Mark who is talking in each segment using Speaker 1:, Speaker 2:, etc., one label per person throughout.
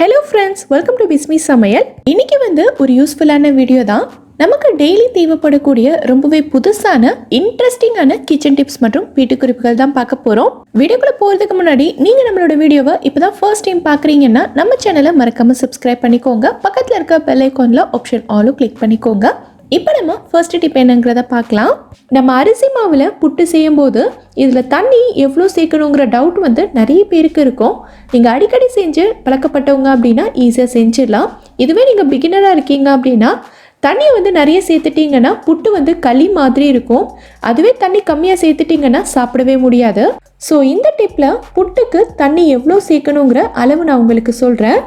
Speaker 1: Hello friends welcome to Bismi சமையல் இன்னைக்கு வந்து ஒரு யூஸ்ஃபுல்லான வீடியோ தான். நமக்கு டெய்லி தேவைப்படக்கூடிய ரொம்பவே புதுசான இன்ட்ரெஸ்டிங்கான கிச்சன் டிப்ஸ் மற்றும் வீட்டு குறிப்புகள் தான் பார்க்க போகிறோம் வீடியோக்குள்ள போகிறதுக்கு முன்னாடி நீங்கள் நம்மளோட வீடியோவை இப்போ தான் ஃபர்ஸ்ட் டைம் பார்க்குறீங்கன்னா நம்ம சேனலை மறக்காமல் சப்ஸ்கிரைப் பண்ணிக்கோங்க. பக்கத்தில் இருக்க பெல் ஐக்கானில் ஆப்ஷன் ஆலும் கிளிக் பண்ணிக்கோங்க. இப்போ நம்ம ஃபர்ஸ்ட் டிப் என்னங்கிறத பார்க்கலாம். நம்ம அரிசி மாவில் புட்டு செய்யும்போது இதில் தண்ணி எவ்வளோ சேர்க்கணுங்கிற டவுட் வந்து நிறைய பேருக்கு இருக்கும். நீங்கள் அடிக்கடி செஞ்சு பழக்கப்பட்டவங்க அப்படின்னா ஈஸியாக செஞ்சிடலாம். இதுவே நீங்கள் பிகினராக இருக்கீங்க அப்படின்னா தண்ணியை வந்து நிறைய சேர்த்துட்டீங்கன்னா புட்டு வந்து களி மாதிரி இருக்கும். அதுவே தண்ணி கம்மியாக சேர்த்துட்டீங்கன்னா சாப்பிடவே முடியாது. ஸோ இந்த டிப்பில் புட்டுக்கு தண்ணி எவ்வளோ சேர்க்கணுங்கிற அளவு நான் உங்களுக்கு சொல்கிறேன்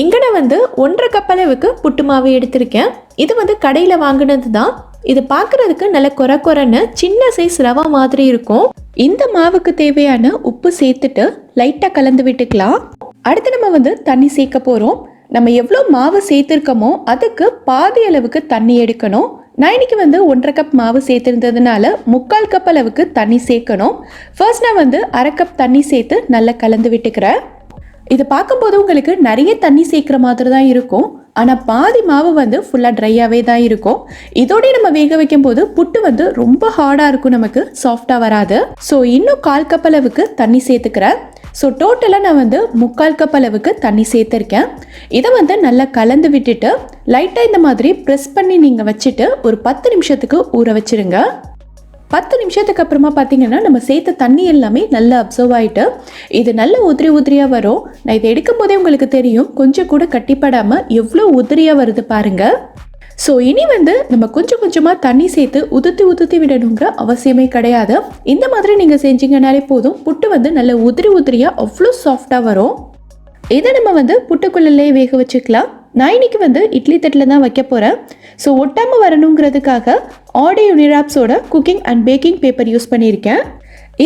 Speaker 1: இங்கே நான் வந்து ஒன்றரை கப் அளவுக்கு புட்டு மாவு எடுத்திருக்கேன். இது வந்து கடையில் வாங்கினது தான் இது பார்க்குறதுக்கு நல்ல கொர குறைன்னு சின்ன சைஸ் ரவா மாதிரி இருக்கும். இந்த மாவுக்கு தேவையான உப்பு சேர்த்துட்டு லைட்டாக கலந்து விட்டுக்கலாம். அடுத்து நம்ம வந்து தண்ணி சேர்க்க போகிறோம் நம்ம எவ்வளோ மாவு சேர்த்துருக்கோமோ அதுக்கு பாதி அளவுக்கு தண்ணி எடுக்கணும். நான் இன்னைக்கு வந்து ஒன்றரை கப் மாவு சேர்த்துருந்ததுனால முக்கால் கப் அளவுக்கு தண்ணி சேர்க்கணும். ஃபர்ஸ்ட் நான் வந்து அரை கப் தண்ணி சேர்த்து நல்லா கலந்து விட்டுக்கிறேன். இதை பார்க்கும்போது உங்களுக்கு நிறைய தண்ணி சேர்க்குற மாதிரி தான் இருக்கும். ஆனால் பாதி மாவு வந்து ஃபுல்லாக ட்ரையாகவே தான் இருக்கும். இதோடய நம்ம வேக வைக்கும் போது புட்டு வந்து ரொம்ப ஹார்டாக இருக்கும் நமக்கு சாஃப்டாக வராது. ஸோ இன்னும் கால் கப் அளவுக்கு தண்ணி சேர்த்துக்கிறேன். ஸோ டோட்டலாக நான் வந்து முக்கால் கப் அளவுக்கு தண்ணி சேர்த்துருக்கேன். இதை வந்து நல்லா கலந்து விட்டுட்டு லைட்டாக இந்த மாதிரி ப்ரெஸ் பண்ணி நீங்கள் வச்சுட்டு ஒரு பத்து நிமிஷத்துக்கு ஊற வச்சுருங்க. பத்து நிமிஷத்துக்கு அப்புறமா பார்த்தீங்கன்னா நம்ம சேர்த்த தண்ணி எல்லாமே நல்லா அப்சர்வ் ஆகிட்டு இது நல்ல உதிரி உதிரியாக வரும். நான் இதை எடுக்கும் போதே உங்களுக்கு தெரியும் கொஞ்சம் கூட கட்டிப்படாமல் எவ்வளோ உதிரியாக வருது பாருங்கள் ஸோ இனி வந்து நம்ம கொஞ்சம் கொஞ்சமாக தண்ணி சேர்த்து உதுத்தி உதுத்தி விடணுங்கிற அவசியமே கிடையாது. இந்த மாதிரி நீங்கள் செஞ்சீங்கனாலே போதும் புட்டு வந்து நல்ல உதிரி உதிரியாக அவ்வளோ சாஃப்டாக வரும். இதை நம்ம வந்து புட்டுக்குள்ளே வேக வச்சுக்கலாம். நான் இன்னைக்கு வந்து இட்லி தட்டில் தான் வைக்க போகிறேன் ஸோ ஒட்டாமல் வரணுங்கிறதுக்காக ஆடியோ யூனிராப்ஸோட cooking and baking paper use பண்ணியிருக்கேன்.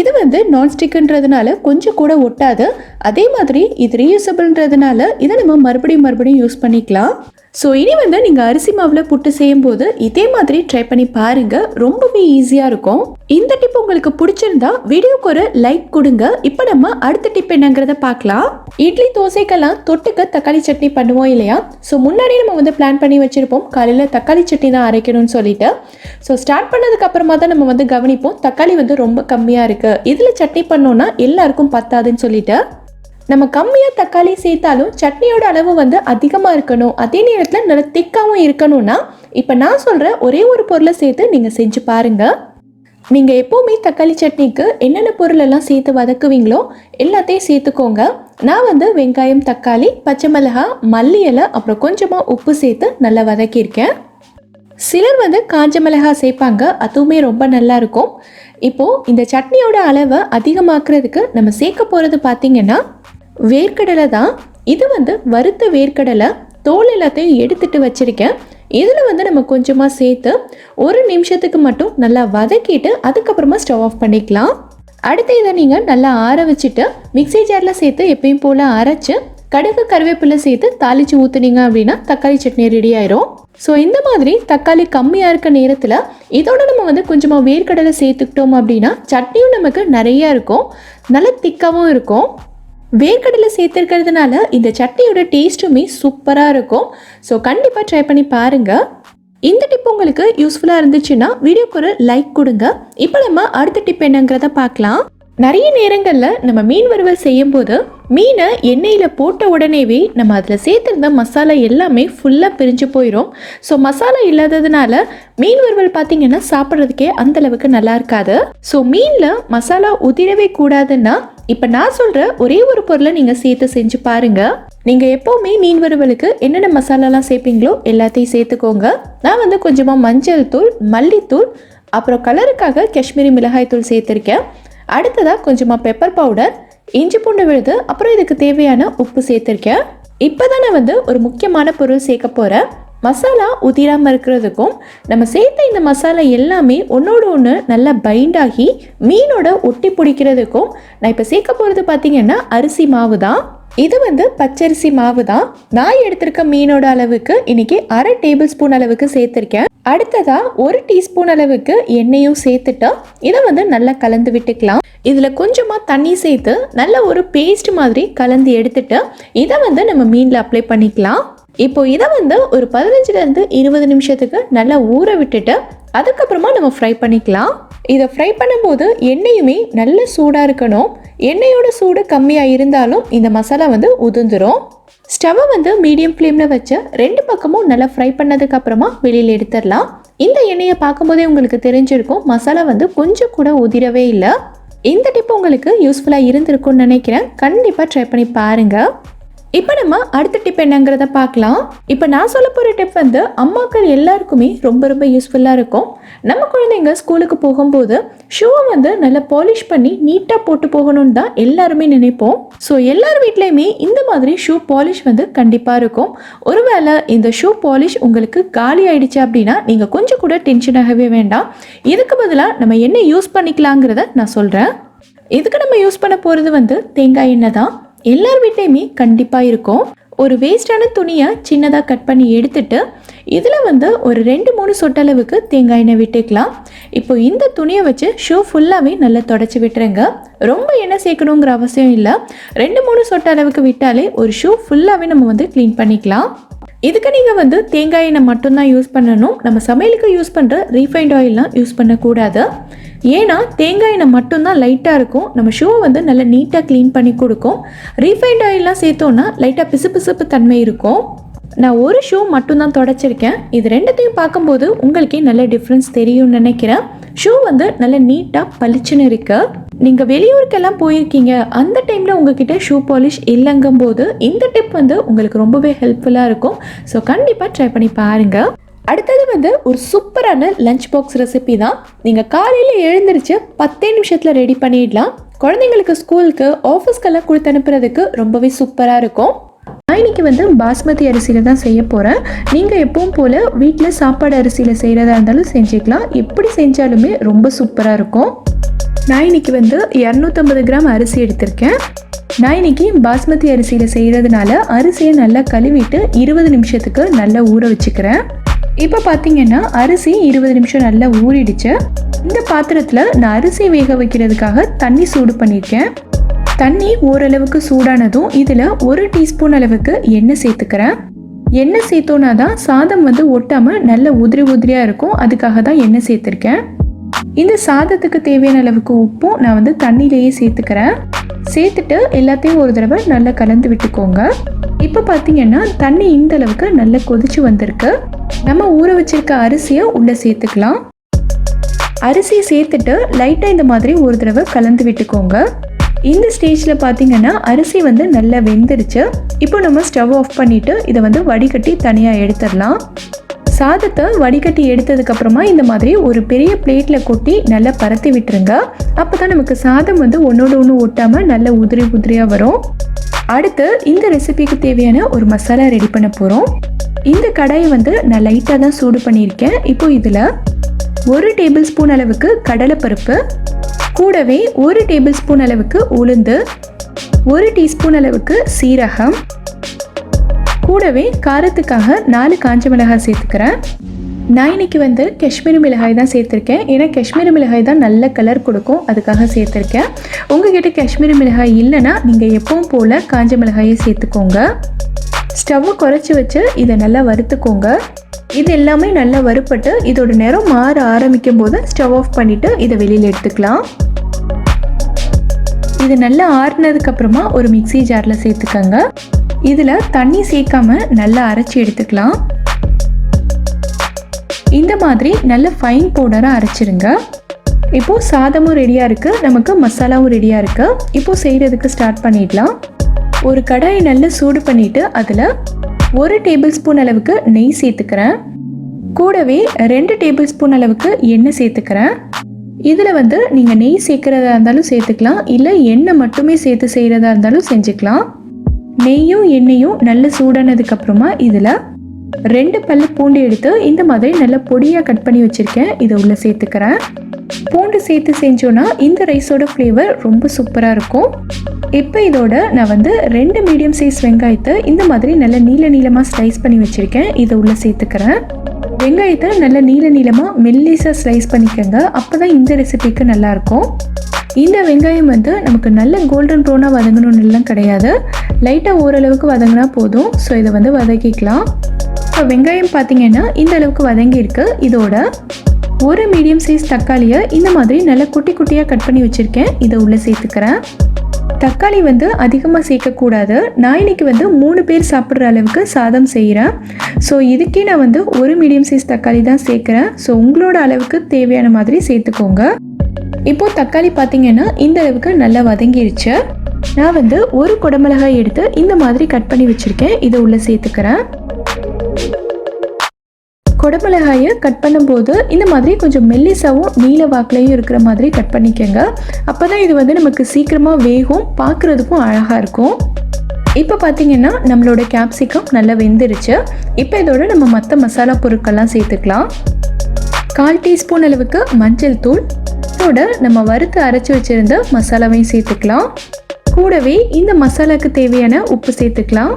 Speaker 1: இது வந்து நான்ஸ்டிக்குன்றதுனால கொஞ்சம் கூட ஒட்டாது. அதே மாதிரி இது ரீயூசபிள்ன்றதுனால இதை நம்ம மறுபடியும் மறுபடியும் யூஸ் பண்ணிக்கலாம். ஸோ இனி வந்து நீங்கள் அரிசி மாவில் புட்டு செய்யும் போது இதே மாதிரி ட்ரை பண்ணி பாருங்கள் ரொம்பவே ஈஸியாக இருக்கும். இந்த டிப் உங்களுக்கு பிடிச்சிருந்தா வீடியோக்கு ஒரு லைக் கொடுங்க. இப்போ நம்ம அடுத்த டிப் என்னங்கிறத பார்க்கலாம். இட்லி தோசைக்கெல்லாம் தொட்டுக்க தக்காளி சட்னி பண்ணுவோம் இல்லையா? ஸோ முன்னாடி நம்ம வந்து பிளான் பண்ணி வச்சுருப்போம். காலையில் தக்காளி சட்னி தான் அரைக்கணும்னு சொல்லிட்டு. ஸோ ஸ்டார்ட் பண்ணதுக்கு அப்புறமா தான் நம்ம வந்து கவனிப்போம். தக்காளி வந்து ரொம்ப கம்மியாக இருக்குது இதில் சட்னி பண்ணோன்னா எல்லாருக்கும் பத்தாதுன்னு சொல்லிட்டு. நம்ம கம்மியாக தக்காளி சேர்த்தாலும் சட்னியோட அளவு வந்து அதிகமாக இருக்கணும். அதே நேரத்தில் நல்ல திக்காகவும் இருக்கணும்னா இப்போ நான் சொல்கிற ஒரே ஒரு பொருளை சேர்த்து நீங்கள் செஞ்சு பாருங்கள் நீங்கள் எப்போவுமே தக்காளி சட்னிக்கு என்னென்ன பொருள் எல்லாம் சேர்த்து வதக்குவீங்களோ எல்லாத்தையும் சேர்த்துக்கோங்க. நான் வந்து வெங்காயம் தக்காளி பச்சை மிளகா மல்லி இலை அப்புறம் கொஞ்சமாக உப்பு சேர்த்து நல்லா வதக்கியிருக்கேன். சிலர் வந்து காஞ்ச மிளகா சேர்ப்பாங்க அதுவுமே ரொம்ப நல்லா இருக்கும். இப்போது இந்த சட்னியோட அளவை அதிகமாக்குறதுக்கு நம்ம சேர்க்க போகிறது பார்த்தீங்கன்னா வேர்க்கடலை தான். இது வந்து வறுத்த வேர்க்கடலை. தோல் எல்லாத்தையும் எடுத்துட்டு வச்சிருக்கேன். இதில் வந்து நம்ம கொஞ்சமாக சேர்த்து ஒரு நிமிஷத்துக்கு மட்டும் நல்லா வதக்கிட்டு அதுக்கப்புறமா ஸ்டவ் ஆஃப் பண்ணிக்கலாம். அடுத்து இதை நீங்கள் நல்லா ஆற வச்சுட்டு மிக்ஸி ஜாரில் சேர்த்து எப்பயும் போல் அரைச்சி கடுகு கருவேப்பிலை சேர்த்து தாளித்து ஊற்றுனீங்க அப்படின்னா தக்காளி சட்னி ரெடி ஆயிரும். ஸோ இந்த மாதிரி தக்காளி கம்மியாக இருக்க நேரத்தில் இதோட நம்ம வந்து கொஞ்சமாக வேர்க்கடலை சேர்த்துக்கிட்டோம் அப்படின்னா சட்னியும் நமக்கு நிறையா இருக்கும். நல்ல திக்காகவும் இருக்கும். வேர்க்கடலை சேர்த்துருக்கிறதுனால இந்த சட்னியோட டேஸ்ட்டுமே சூப்பராக இருக்கும். ஸோ கண்டிப்பாக ட்ரை பண்ணி பாருங்கள் இந்த டிப் உங்களுக்கு யூஸ்ஃபுல்லாக இருந்துச்சுன்னா வீடியோக்கு ஒரு லைக் கொடுங்க. இப்போ நம்ம அடுத்த டிப் என்னங்கிறத பார்க்கலாம். நிறைய நேரங்களில் நம்ம மீன் வறுவல் செய்யும்போது மீனை எண்ணெயில் போட்ட உடனேவே நம்ம அதில் சேர்த்துருந்த மசாலா எல்லாமே ஃபுல்லாக பிரிஞ்சு போயிடும் ஸோ மசாலா இல்லாததுனால மீன் வறுவல் பார்த்தீங்கன்னா சாப்பிட்றதுக்கே அந்தளவுக்கு நல்லா இருக்காது. ஸோ மீனில் மசாலா உதிரவே கூடாதுன்னா இப்போ நான் சொல்கிற ஒரே ஒரு பொருளை நீங்கள் சேர்த்து செஞ்சு பாருங்கள் நீங்கள் எப்போவுமே மீன் வறுவலுக்கு என்னென்ன மசாலாலாம் சேர்ப்பீங்களோ எல்லாத்தையும் சேர்த்துக்கோங்க. நான் வந்து கொஞ்சமாக மஞ்சள் தூள் மல்லித்தூள் அப்புறம் கலருக்காக காஷ்மீரி மிளகாய் தூள் சேர்த்துருக்கேன். அடுத்ததாக கொஞ்சமாக பெப்பர் பவுடர் இஞ்சி பூண்டு விழுது அப்புறம் இதுக்கு தேவையான உப்பு சேர்த்துருக்கேன். இப்போ தானே நான் வந்து ஒரு முக்கியமான பொருள் சேர்க்க போகிறேன் மசாலா உதிராமல் இருக்கிறதுக்கும் நம்ம சேர்த்த இந்த மசாலா எல்லாமே ஒன்றோட ஒன்று நல்லா பைண்ட் ஆகி மீனோட ஒட்டி பிடிக்கிறதுக்கும் நான் இப்போ சேர்க்க போகிறது பார்த்தீங்கன்னா அரிசி மாவு தான் இது வந்து பச்சரிசி மாவு தான். நான் எடுத்திருக்க மீனோட அளவுக்கு இன்னைக்கு அரை டேபிள் ஸ்பூன் அளவுக்கு சேர்த்துருக்கேன். அடுத்ததா ஒரு டீஸ்பூன் அளவுக்கு எண்ணெயும் சேர்த்துட்டு இதை வந்து நல்லா கலந்து விட்டுக்கலாம். இதில் கொஞ்சமாக தண்ணி சேர்த்து நல்ல ஒரு பேஸ்ட் மாதிரி கலந்து எடுத்துட்டு இதை வந்து நம்ம மீனில் அப்ளை பண்ணிக்கலாம். இப்போ இதை வந்து ஒரு பதினஞ்சுலேருந்து இருபது நிமிஷத்துக்கு நல்லா ஊற விட்டுட்டு அதுக்கப்புறமா நம்ம ஃப்ரை பண்ணிக்கலாம். இதை ஃப்ரை பண்ணும்போது எண்ணெயுமே நல்ல சூடாக இருக்கணும். எண்ணெயோட சூடு கம்மியாக இருந்தாலும் இந்த மசாலா வந்து உதிர்ந்துடும் ஸ்டவ்வை வந்து மீடியம் ஃப்ளேமில் வச்சு ரெண்டு பக்கமும் நல்லா ஃப்ரை பண்ணதுக்கு அப்புறமா வெளியில் எடுத்துடலாம். இந்த எண்ணெயை பார்க்கும்போதே உங்களுக்கு தெரிஞ்சிருக்கும் மசாலா வந்து கொஞ்சம் கூட உதிரவே இல்லை. இந்த டிப் உங்களுக்கு யூஸ்ஃபுல்லாக இருந்திருக்கும்னு நினைக்கிறேன். கண்டிப்பாக ட்ரை பண்ணி பாருங்கள் இப்போ நம்ம அடுத்த டிப் என்னங்கிறத பார்க்கலாம். இப்போ நான் சொல்ல போகிற டிப் வந்து அம்மாக்கள் எல்லாருக்குமே ரொம்ப ரொம்ப யூஸ்ஃபுல்லாக இருக்கும். நம்ம குழந்தைங்க ஸ்கூலுக்கு போகும்போது ஷூவை வந்து நல்லா பாலிஷ் பண்ணி நீட்டாக போட்டு போகணும்னு தான் எல்லாருமே நினைப்போம். ஸோ எல்லார் வீட்லேயுமே இந்த மாதிரி ஷூ பாலிஷ் வந்து கண்டிப்பாக இருக்கும். ஒருவேளை இந்த ஷூ பாலிஷ் உங்களுக்கு காலி ஆயிடுச்சு அப்படின்னா நீங்கள் கொஞ்சம் கூட டென்ஷன் ஆகவே வேண்டாம். இதுக்கு பதிலாக நம்ம என்ன யூஸ் பண்ணிக்கலாங்கிறத நான் சொல்கிறேன் இதுக்கு நம்ம யூஸ் பண்ண போகிறது வந்து தேங்காய் எண்ணெய் தான். எல்லார் வீட்லேயுமே கண்டிப்பாக இருக்கும். ஒரு வேஸ்டான துணியை சின்னதாக கட் பண்ணி எடுத்துட்டு இதில் வந்து ஒரு ரெண்டு மூணு சொட்டளவுக்கு தேங்காய் எண்ணெய் விட்டுக்கலாம். இப்போ இந்த துணியை வச்சு ஷூ ஃபுல்லாகவே நல்லா தொடச்சி விட்டுருங்க. ரொம்ப எண்ணெய் சேர்க்கணுங்கிற அவசியம் இல்லை. ரெண்டு மூணு சொட்ட அளவுக்கு விட்டாலே ஒரு ஷூ ஃபுல்லாகவே நம்ம வந்து க்ளீன் பண்ணிக்கலாம். இதுக்கு நீங்கள் வந்து தேங்காய் எண்ணெய் மட்டும்தான் யூஸ் பண்ணணும். நம்ம சமையலுக்கு யூஸ் பண்ணுற ரீஃபைண்ட் ஆயிலெலாம் யூஸ் பண்ணக்கூடாது. ஏன்னா தேங்காய் எண்ணெய் மட்டும்தான் லைட்டாக இருக்கும். நம்ம ஷூவை வந்து நல்லா நீட்டாக க்ளீன் பண்ணி கொடுக்கும். ரீஃபைண்ட் ஆயிலெலாம் சேர்த்தோன்னா லைட்டாக பிசுபிசுப்பு தன்மை இருக்கும். நான் ஒரு ஷூ மட்டும்தான் தொடச்சிருக்கேன். இது ரெண்டுத்தையும் பார்க்கும்போது உங்களுக்கே நல்ல டிஃப்ரென்ஸ் தெரியும்னு நினைக்கிறேன். ஷூ வந்து நல்ல நீட்டாக பளிச்சுன்னு இருக்கு. நீங்கள் வெளியூருக்கெல்லாம் போயிருக்கீங்க. அந்த டைமில் உங்ககிட்ட ஷூ பாலிஷ் இல்லைங்கும் போது இந்த டிப் வந்து உங்களுக்கு ரொம்பவே ஹெல்ப்ஃபுல்லாக இருக்கும். ஸோ கண்டிப்பாக ட்ரை பண்ணி பாருங்கள் அடுத்தது வந்து ஒரு சூப்பரான லஞ்ச் பாக்ஸ் ரெசிபி தான். நீங்கள் காலையில் எழுந்திரிச்சு பத்தே நிமிஷத்தில் ரெடி பண்ணிடலாம். குழந்தைங்களுக்கு ஸ்கூலுக்கு ஆஃபீஸ்க்கெல்லாம் கொடுத்து அனுப்புறதுக்கு ரொம்பவே சூப்பராக இருக்கும். நான் இன்னைக்கு வந்து பாஸ்மதி அரிசியில் தான் செய்ய போகிறேன் நீங்கள் எப்பவும் போல் வீட்டில் சாப்பாடு அரிசியில் செய்கிறதா இருந்தாலும் செஞ்சுக்கலாம். எப்படி செஞ்சாலுமே ரொம்ப சூப்பராக இருக்கும். நான் இன்னைக்கு வந்து இரநூத்தம்பது கிராம் அரிசி எடுத்திருக்கேன். நான் இன்னைக்கு பாஸ்மதி அரிசியில் செய்கிறதுனால அரிசியை நல்லா கழுவிட்டு இருபது நிமிஷத்துக்கு நல்லா ஊற வச்சுக்கிறேன். இப்போ பார்த்தீங்கன்னா அரிசி இருபது நிமிஷம் நல்லா ஊறிடுச்சு. இந்த பாத்திரத்தில் நான் அரிசி வேக வைக்கிறதுக்காக தண்ணி சூடு பண்ணியிருக்கேன். தண்ணி ஓரளவுக்கு சூடானதும் இதில் ஒரு டீஸ்பூன் அளவுக்கு எண்ணெய் சேர்த்துக்கிறேன். எண்ணெய் சேர்த்தோன்னா தான் சாதம் வந்து ஒட்டாமல் நல்ல உதிரி உதிரியாக இருக்கும். அதுக்காக தான் எண்ணெய் சேர்த்துருக்கேன். இந்த சாதத்துக்கு தேவையான அளவுக்கு உப்பும் நான் வந்து தண்ணியிலேயே சேர்த்துக்கிறேன். சேர்த்துட்டு எல்லாத்தையும் ஒரு தடவை நல்லா கலந்து விட்டுக்கோங்க. இப்போ பார்த்தீங்கன்னா தண்ணி இந்த அளவுக்கு நல்லா கொதிச்சு வந்திருக்கு. நம்ம ஊற வச்சிருக்க அரிசியை உள்ளே சேர்த்துக்கலாம். அரிசியை சேர்த்துட்டு லைட்டாக இந்த மாதிரி ஒரு தடவை கலந்து விட்டுக்கோங்க. இந்த ஸ்டேஜில் பார்த்தீங்கன்னா அரிசி வந்து நல்லா வெந்துருச்சு. இப்போ நம்ம ஸ்டவ் ஆஃப் பண்ணிவிட்டு இதை வந்து வடிகட்டி தனியாக எடுத்துடலாம். சாதத்தை வடிகட்டி எடுத்ததுக்கப்புறமா இந்த மாதிரி ஒரு பெரிய பிளேட்டில் கொட்டி நல்லா பரத்தி விட்டுருங்க. அப்போ தான் நமக்கு சாதம் வந்து ஒன்றோடு ஒன்று ஒட்டாமல் நல்ல உதிரி உதிரியாக வரும். அடுத்து இந்த ரெசிபிக்கு தேவையான ஒரு மசாலா ரெடி பண்ண போகிறோம் இந்த கடாயை வந்து நான் லைட்டாக தான் சூடு பண்ணியிருக்கேன். இப்போ இதில் ஒரு டேபிள் ஸ்பூன் அளவுக்கு கடலைப்பருப்பு கூடவே ஒரு டேபிள் ஸ்பூன் அளவுக்கு உளுந்து ஒரு டீஸ்பூன் அளவுக்கு சீரகம் கூடவே காரத்துக்காக நாலு காஞ்ச மிளகாய் சேர்த்துக்கிறேன். நான் இன்னைக்கு வந்து காஷ்மீரி மிளகாய் தான் சேர்த்துருக்கேன். ஏன்னா காஷ்மீரி மிளகாய் தான் நல்ல கலர் கொடுக்கும். அதுக்காக சேர்த்துருக்கேன். உங்ககிட்ட காஷ்மீரி மிளகாய் இல்லைன்னா நீங்கள் எப்பவும் போல் காஞ்ச மிளகாயை சேர்த்துக்கோங்க. ஸ்டவ்வை குறைச்சி வச்சு இதை நல்லா வறுத்துக்கோங்க. இது எல்லாமே நல்லா வறுப்பட்டு இதோட நேரம் மாற ஆரம்பிக்கும் போது ஸ்டவ் ஆஃப் பண்ணிவிட்டு இதை வெளியில் எடுத்துக்கலாம். இது நல்லா ஆறுனதுக்கப்புறமா ஒரு மிக்ஸி ஜாரில் சேர்த்துக்கோங்க. இதில் தண்ணி சேர்க்காம நல்லா அரைச்சி எடுத்துக்கலாம். இந்த மாதிரி நல்ல ஃபைன் பவுடராக அரைச்சிருங்க. இப்போது சாதமும் ரெடியாக இருக்குது நமக்கு மசாலாவும் ரெடியாக இருக்குது இப்போது செய்கிறதுக்கு ஸ்டார்ட் பண்ணிடலாம். ஒரு கடாயை நல்லா சூடு பண்ணிவிட்டு அதில் ஒரு டேபிள் ஸ்பூன் அளவுக்கு நெய் சேர்த்துக்கிறேன். கூடவே ரெண்டு டேபிள் ஸ்பூன் அளவுக்கு எண்ணெய் சேர்த்துக்கிறேன். இதில் வந்து நீங்கள் நெய் சேர்க்குறதா இருந்தாலும் சேர்த்துக்கலாம். இல்லை எண்ணெய் மட்டுமே சேர்த்து செய்கிறதா இருந்தாலும் செஞ்சுக்கலாம். நெய்யும் எண்ணெயும் நல்ல சூடானதுக்கப்புறமா இதில் ரெண்டு பல்லு பூண்டு எடுத்து இந்த மாதிரி நல்ல பொடியாக கட் பண்ணி வச்சுருக்கேன். இதை உள்ளே சேர்த்துக்கிறேன். பூண்டு சேர்த்து செஞ்சோன்னா இந்த ரைஸோட ஃப்ளேவர் ரொம்ப சூப்பராக இருக்கும். இப்போ இதோட நான் வந்து ரெண்டு மீடியம் சைஸ் வெங்காயத்தை இந்த மாதிரி நல்லா நீள நீளமாக ஸ்லைஸ் பண்ணி வச்சுருக்கேன். இதை உள்ளே சேர்த்துக்கிறேன். வெங்காயத்தை நல்ல நீல நீளமாக மெல்லிசாக ஸ்லைஸ் பண்ணிக்கோங்க. அப்போ தான் இந்த ரெசிபிக்கு நல்லாயிருக்கும். இந்த வெங்காயம் வந்து நமக்கு நல்ல கோல்டன் ப்ரௌனாக வதங்கணும்னுலாம் கிடையாது. லைட்டாக ஓரளவுக்கு வதங்கினா போதும். ஸோ இதை வந்து வதக்கிக்கலாம். இப்போ வெங்காயம் பார்த்தீங்கன்னா இந்த அளவுக்கு வதங்கியிருக்கு. இதோட ஒரு மீடியம் சைஸ் தக்காளியை இந்த மாதிரி நல்லா குட்டி குட்டியாக கட் பண்ணி வச்சுருக்கேன். இதை உள்ளே சேர்த்துக்கிறேன். தக்காளி வந்து அதிகமாக சேர்க்கக்கூடாது. நான் இன்னைக்கு வந்து மூணு பேர் சாப்பிட்ற அளவுக்கு சாதம் செய்கிறேன் ஸோ இதுக்கே நான் வந்து ஒரு மீடியம் சைஸ் தக்காளி தான் சேர்க்குறேன். ஸோ உங்களோட அளவுக்கு தேவையான மாதிரி சேர்த்துக்கோங்க. இப்போது தக்காளி பார்த்தீங்கன்னா இந்த அளவுக்கு நல்லா வதங்கிருச்சு. நான் வந்து ஒரு குடமிளகாய் எடுத்து இந்த மாதிரி கட் பண்ணி வச்சுருக்கேன். இதை உள்ளே சேர்த்துக்கிறேன். குடமிளகாயை கட் பண்ணும்போது இந்த மாதிரி கொஞ்சம் மெல்லிசாவும் நீல வாக்குலையும் இருக்கிற மாதிரி கட் பண்ணிக்கோங்க. அப்போ தான் இது வந்து நமக்கு சீக்கிரமாக வேகும் பார்க்குறதுக்கும் அழகாக இருக்கும். இப்போ பார்த்தீங்கன்னா நம்மளோட கேப்சிகம் நல்லா வெந்துருச்சு. இப்போ இதோட நம்ம மற்ற மசாலா பொருட்கள்லாம் சேர்த்துக்கலாம். கால் டீஸ்பூன் அளவுக்கு மஞ்சள் தூள். இதோட நம்ம வறுத்து அரைச்சி வச்சுருந்த மசாலாவையும் சேர்த்துக்கலாம். கூடவே இந்த மசாலாவுக்கு தேவையான உப்பு சேர்த்துக்கலாம்.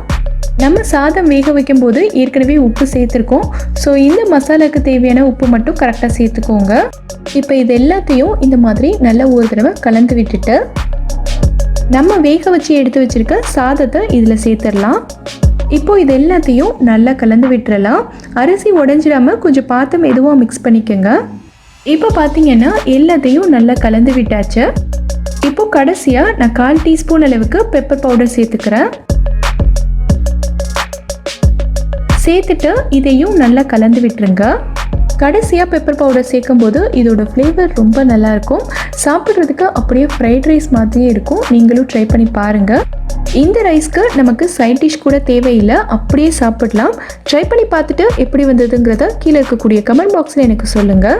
Speaker 1: நம்ம சாதம் வேக வைக்கும் போது ஏற்கனவே உப்பு சேர்த்துருக்கோம். ஸோ இந்த மசாலாவுக்கு தேவையான உப்பு மட்டும் கரெக்டாக சேர்த்துக்கோங்க. இப்போ இது எல்லாத்தையும் இந்த மாதிரி நல்ல ஒரு தடவை கலந்து விட்டுட்டு நம்ம வேக வச்சு எடுத்து வச்சிருக்க சாதத்தை இதில் சேர்த்துடலாம். இப்போ இது எல்லாத்தையும் நல்லா கலந்து விட்டுறலாம். அரிசி உடஞ்சிடாம கொஞ்சம் பார்த்து மெதுவாக மிக்ஸ் பண்ணிக்கோங்க. இப்போ பார்த்தீங்கன்னா எல்லாத்தையும் நல்லா கலந்து விட்டாச்சு. இப்போ கடைசியாக நான் கால் டீஸ்பூன் அளவுக்கு பெப்பர் பவுடர் சேர்த்துக்கிறேன். சேர்த்துட்டு இதையும் நல்லா கலந்து விட்டுருங்க. கடைசியாக பெப்பர் பவுடர் சேர்க்கும்போது இதோட ஃப்ளேவர் ரொம்ப நல்லாயிருக்கும் சாப்பிட்றதுக்கு அப்படியே ஃப்ரைட் ரைஸ் மாதிரியே இருக்கும். நீங்களும் ட்ரை பண்ணி பாருங்கள் இந்த ரைஸ்க்கு நமக்கு சைட் டிஷ் கூட தேவையில்லை. அப்படியே சாப்பிடலாம். ட்ரை பண்ணி பார்த்துட்டு எப்படி வந்ததுங்கிறத கீழே இருக்கக்கூடிய கமெண்ட் பாக்ஸில் எனக்கு சொல்லுங்கள்